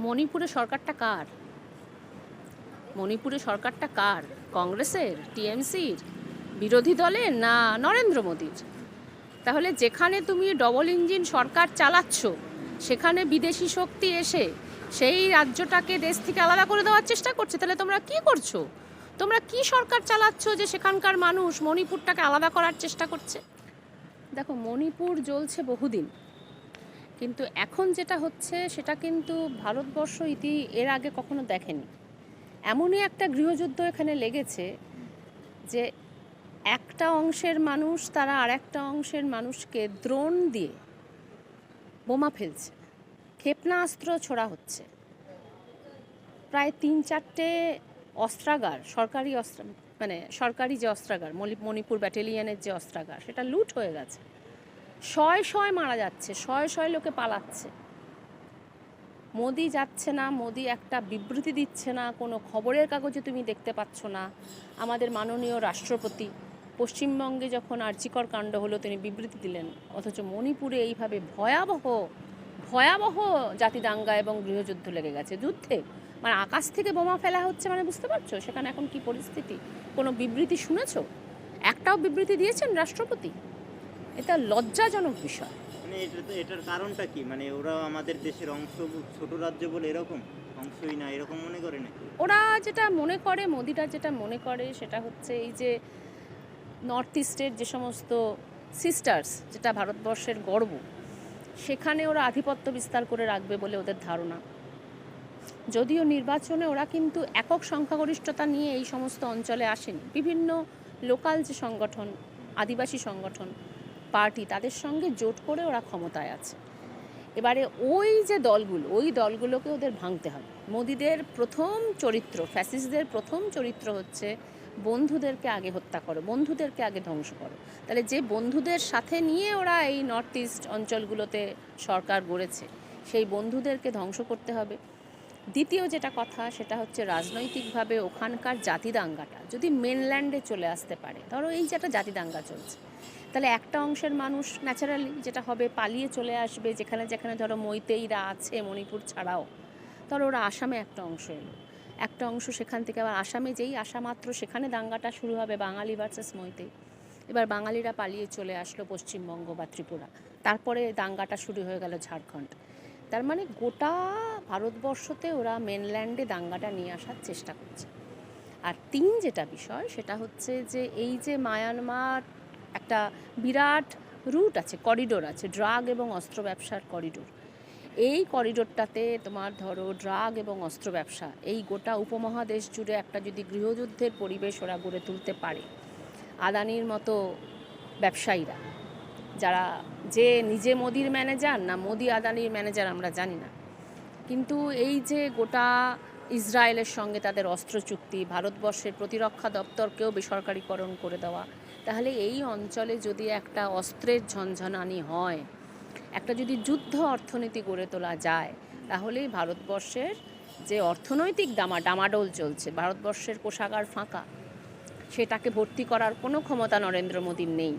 মণিপুরে সরকারটা কার? মণিপুরে সরকারটা কার? কংগ্রেসের? টিএমসির? বিরোধী দলের? না, নরেন্দ্র মোদীর। তাহলে যেখানে তুমি ডবল ইঞ্জিন সরকার চালাচ্ছ, সেখানে বিদেশি শক্তি এসে সেই রাজ্যটাকে দেশ থেকে আলাদা করে দেওয়ার চেষ্টা করছে, তাহলে তোমরা কি করছ? তোমরা কি সরকার চালাচ্ছ যে সেখানকার মানুষ মণিপুরটাকে আলাদা করার চেষ্টা করছে? দেখো, মণিপুর জ্বলছে বহুদিন। কিন্তু এখন যেটা হচ্ছে, সেটা কিন্তু ভারতবর্ষ ইতি এর আগে কখনো দেখেনি। এমনই একটা গৃহযুদ্ধ এখানে লেগেছে যে একটা অংশের মানুষ তারা আর একটা অংশের মানুষকে দ্রোণ দিয়ে বোমা ফেলছে। ক্ষেপণাস্ত্র ছোড়া হচ্ছে। প্রায় তিন চারটে অস্ত্রাগার, সরকারি অস্ত্র মানে সরকারি যে অস্ত্রাগার মণিপুর ব্যাটালিয়নের যে অস্ত্রাগার, সেটা লুট হয়ে গেছে। শয় শয় মারা যাচ্ছে, শয় শয় লোকে পালাচ্ছে। মোদি যাচ্ছে না, মোদি একটা বিবৃতি দিচ্ছে না, কোনো খবরের কাগজে তুমি দেখতে পাচ্ছ না। আমাদের মাননীয় রাষ্ট্রপতি পশ্চিমবঙ্গে যখন আর্যিকর কাণ্ড হলো, তিনি বিবৃতি দিলেন, অথচ মণিপুরে এইভাবে ভয়াবহ ভয়াবহ জাতি দাঙ্গা এবং গৃহযুদ্ধ লেগে গেছে। যুদ্ধে মানে আকাশ থেকে বোমা ফেলা হচ্ছে মানে বুঝতে পারছ? সেখানে এখন কি পরিস্থিতি? কোনো বিবৃতি শুনেছো? একটাও বিবৃতি দিয়েছেন রাষ্ট্রপতি? এটা লজ্জাজনক বিষয়। মানে এটা তো এটার কারণটা কি? মানে ওরা আমাদের দেশের অংশ ছোট রাজ্য বলে এরকম? অংশই না এরকম মনে করে নাকি? ওরা যেটা মনে করে মোদিরা যেটা মনে করে সেটা হচ্ছে এই যে নর্থ ইস্টের যে সমস্ত সিস্টার্স যেটা ভারতবর্ষের গর্ব সেখানে ওরা আধিপত্য বিস্তার করে রাখবে বলে ওদের ধারণা। যদিও নির্বাচনে ওরা কিন্তু একক সংখ্যাগরিষ্ঠতা নিয়ে এই সমস্ত অঞ্চলে আসেনি। বিভিন্ন লোকাল যে সংগঠন আদিবাসী সংগঠন পার্টি তাদের সঙ্গে জোট করে ওরা ক্ষমতায় আছে। এবারে ওই যে দলগুলো, ওই দলগুলোকে ওদের ভাঙতে হবে। মোদিদের প্রথম চরিত্র, ফ্যাসিস্টদের প্রথম চরিত্র হচ্ছে বন্ধুদেরকে আগে হত্যা করো, বন্ধুদেরকে আগে ধ্বংস করো। তাহলে যে বন্ধুদের সাথে নিয়ে ওরা এই নর্থ ইস্ট অঞ্চলগুলোতে সরকার গড়েছে, সেই বন্ধুদেরকে ধ্বংস করতে হবে। দ্বিতীয় যেটা কথা, সেটা হচ্ছে রাজনৈতিকভাবে ওখানকার জাতি দাঙ্গাটা যদি মেনল্যান্ডে চলে আসতে পারে, ধরো এই যে একটা জাতি দাঙ্গা চলছে তাহলে একটা অংশের মানুষ ন্যাচারালি যেটা হবে পালিয়ে চলে আসবে যেখানে যেখানে ধরো মৈতেইরা আছে মণিপুর ছাড়াও, ধরো ওরা আসামে একটা অংশ এলো। একটা অংশ সেখান থেকে আবার আসামে যেই আসা মাত্র সেখানে দাঙ্গাটা শুরু হবে বাঙালি ভার্সেস মৈতেই। এবার বাঙালিরা পালিয়ে চলে আসলো পশ্চিমবঙ্গ বা ত্রিপুরা। তারপরে দাঙ্গাটা শুরু হয়ে গেল ঝাড়খণ্ড। তার মানে গোটা ভারতবর্ষতে ওরা মেনল্যান্ডে দাঙ্গাটা নিয়ে আসার চেষ্টা করছে। আর তিন যেটা বিষয় সেটা হচ্ছে যে এই যে মায়ানমার একটা বিরাট রুট আছে, করিডোর আছে, ড্রাগ এবং অস্ত্র ব্যবসার করিডোর। এই করিডোরটাতে তোমার ধরো ড্রাগ এবং অস্ত্র ব্যবসা, এই গোটা উপমহাদেশ জুড়ে একটা যদি গৃহযুদ্ধের পরিবেশ ওরা গড়ে তুলতে পারে, আদানির মতো ব্যবসায়ীরা, যারা যে নিজে মোদির ম্যানেজার না মোদি আদানির ম্যানেজার আমরা জানি না, কিন্তু এই যে গোটা ইসরায়েলের সঙ্গে তাদের অস্ত্র চুক্তি, ভারতবর্ষের প্রতিরক্ষা দপ্তরকেও বেসরকারীকরণ করে দেওয়া তাহলে এই অঞ্চলে যদি একটা অস্ত্রের ঝনঝনানি হয়, একটা যদি যুদ্ধ অর্থনীতি গড়ে তোলা যায় তাহলেই ভারতবর্ষের যে অর্থনৈতিক ডামা ডামাডোল চলছে, ভারতবর্ষের কোষাগার ফাঁকা। সেটাকে ভর্তি করার কোনো ক্ষমতা নরেন্দ্র মোদীর নেই।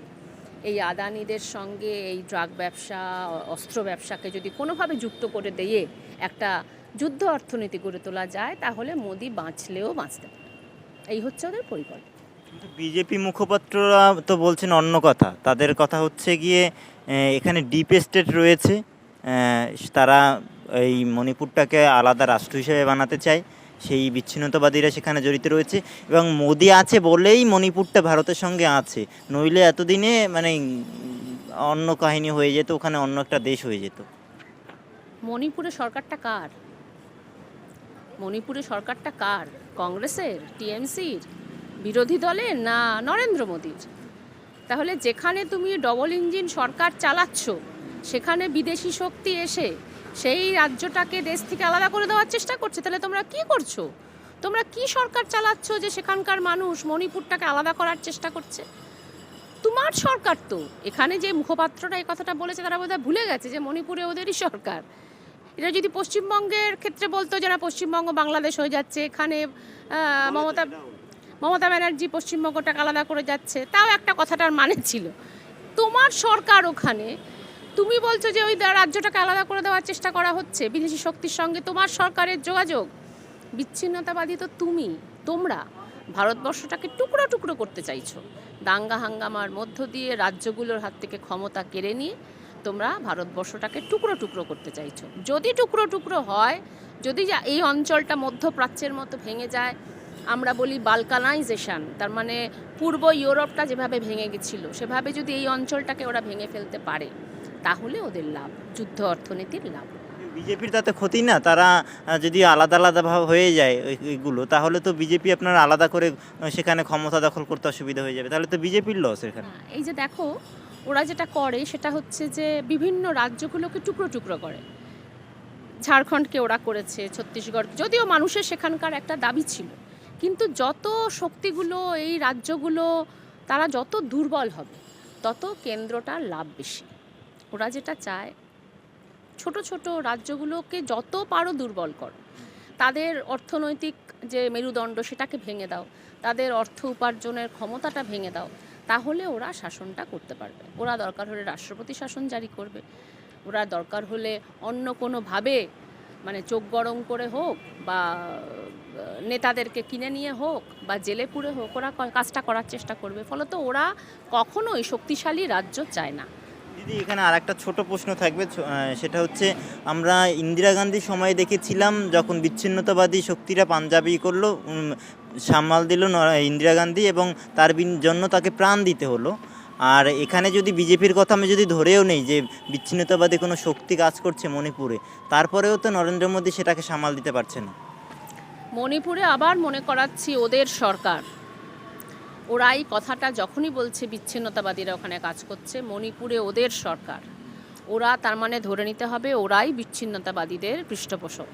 এই আদানিদের সঙ্গে এই ড্রাগ ব্যবসা, অস্ত্র ব্যবসাকে যদি কোনোভাবে যুক্ত করে দিয়ে একটা যুদ্ধ অর্থনীতি গড়ে তোলা যায়, তাহলে মোদি বাঁচলেও বাঁচতে পারে। এই হচ্ছে ওদের পরিকল্পনা। বিজেপি মুখপাত্ররা তো বলছেন অন্য কথা। তাদের কথা হচ্ছে গিয়ে এখানে ডিপ স্টেট রয়েছে তারা এই মণিপুরটাকে আলাদা রাষ্ট্র হিসেবে বানাতে চায়। সেই বিচ্ছিন্নতাবাদীরা সেখানে জড়িত রয়েছে। এবং মোদি আছে বলেই মণিপুরটা ভারতের সঙ্গে আছে। নইলে এতদিনে মানে অন্য কাহিনী হয়ে যেত, ওখানে অন্য একটা দেশ হয়ে যেত। মণিপুরে সরকারটা কার? মণিপুরে সরকারটা কার? কংগ্রেসের? টিএমসির? বিরোধী দলের না নরেন্দ্র মোদীর? তাহলে যেখানে তুমি ডবল ইঞ্জিন সরকার চালাচ্ছ, সেখানে বিদেশি শক্তি এসে সেই রাজ্যটাকে দেশ থেকে আলাদা করে দেওয়ার চেষ্টা করছে, তাহলে তোমরা কি করছ? তোমরা কি সরকার চালাচ্ছ যে সেখানকার মানুষ মণিপুরটাকে আলাদা করার চেষ্টা করছে? তোমার সরকার তো। এখানে যে মুখপাত্রটা এই কথাটা বলেছে, তারা বোধহয় ভুলে গেছে যে মণিপুরে ওদেরই সরকার। এটা যদি পশ্চিমবঙ্গের ক্ষেত্রে বলতো, যারা পশ্চিমবঙ্গ, বাংলাদেশ হয়ে যাচ্ছে, এখানে মমতা মমতা ব্যানার্জি পশ্চিমবঙ্গটাকে আলাদা করে যাচ্ছে, তাও একটা কথাটার মানে ছিল, তোমার সরকার ওখানে, তুমি বলছো যে ওই রাজ্যটাকে আলাদা করে দেওয়ার চেষ্টা করা হচ্ছে, বিদেশি শক্তির সঙ্গে তোমার সরকারের যোগাযোগ, বিচ্ছিন্নতাবাদী তো তুমি, তোমরা, ভারতবর্ষটাকে টুকরো টুকরো করতে চাইছো, দাঙ্গা হাঙ্গামার মধ্য দিয়ে রাজ্যগুলোর হাত থেকে ক্ষমতা কেড়ে নিয়ে তোমরা ভারতবর্ষটাকে টুকরো টুকরো করতে চাইছো, যদি টুকরো টুকরো হয়, যদি এই অঞ্চলটা মধ্যপ্রাচ্যের মতো ভেঙে যায় আমরা বলি বালকানাইজেশন তার মানে পূর্ব ইউরোপটা যেভাবে ভেঙে গেছিল সেভাবে যদি এই অঞ্চলটাকে ওরা ভেঙে ফেলতে পারে তাহলে ওদের লাভ যুদ্ধ অর্থনীতির লাভ। বিজেপির তাতে ক্ষতি না? তারা যদি আলাদা আলাদা ভাব হয়ে যায় ওই- ওইগুলো তাহলে তো বিজেপি আপনার আলাদা করে সেখানে ক্ষমতা দখল করতে অসুবিধা হয়ে যাবে। তাহলে তো বিজেপির লস এখানে। হ্যাঁ, এই যে দেখো ওরা যেটা করে সেটা হচ্ছে যে বিভিন্ন রাজ্যগুলোকে টুকরো টুকরো করে। ঝাড়খণ্ডকে ওরা করেছে ছত্তিশগড় যদিও মানুষের সেখানকার একটা দাবি ছিল। কিন্তু যত শক্তিগুলো এই রাজ্যগুলো, তারা যত দুর্বল হবে, তত কেন্দ্রটার লাভ বেশি। ওরা যেটা চায়, ছোট ছোট রাজ্যগুলোকে যত পারো দুর্বল করো। তাদের অর্থনৈতিক যে মেরুদণ্ড, সেটাকে ভেঙে দাও। তাদের অর্থ উপার্জনের ক্ষমতাটা ভেঙে দাও। তাহলে ওরা শাসনটা করতে পারবে। ওরা দরকার হলে রাষ্ট্রপতি শাসন জারি করবে। ওরা দরকার হলে অন্য কোনোভাবে মানে চোখ গরম করে হোক বা নেতাদেরকে কিনে নিয়ে হোক বা জেলে পুরে হোক, ওরা কাজটা করার চেষ্টা করবে। ফলত ওরা কখনোই শক্তিশালী রাজ্য চায় না। দিদি, এখানে আর একটা ছোট প্রশ্ন থাকবে সেটা হচ্ছে আমরা ইন্দিরা গান্ধীর সময় দেখেছিলাম যখন বিচ্ছিন্নতাবাদী শক্তিরা পাঞ্জাবি করল সামাল দিল ইন্দিরা গান্ধী এবং তার জন্য তাকে প্রাণ দিতে হলো। আর এখানে যদি বিজেপির কথা আমি যদি ধরেও নেই যে বিচ্ছিন্নতাবাদী কোনো শক্তি কাজ করছে মণিপুরে, তারপরেও তো নরেন্দ্র মোদী সেটাকে সামাল দিতে পারছে না। মণিপুরে আবার মনে করাচ্ছি ওদের সরকার। ওরা এই কথাটা যখনই বলছে বিচ্ছিন্নতাবাদীরা ওখানে কাজ করছে, মণিপুরে ওদের সরকার। ওরা তার মানে ধরে নিতে হবে ওরাই বিচ্ছিন্নতাবাদীদের পৃষ্ঠপোষক।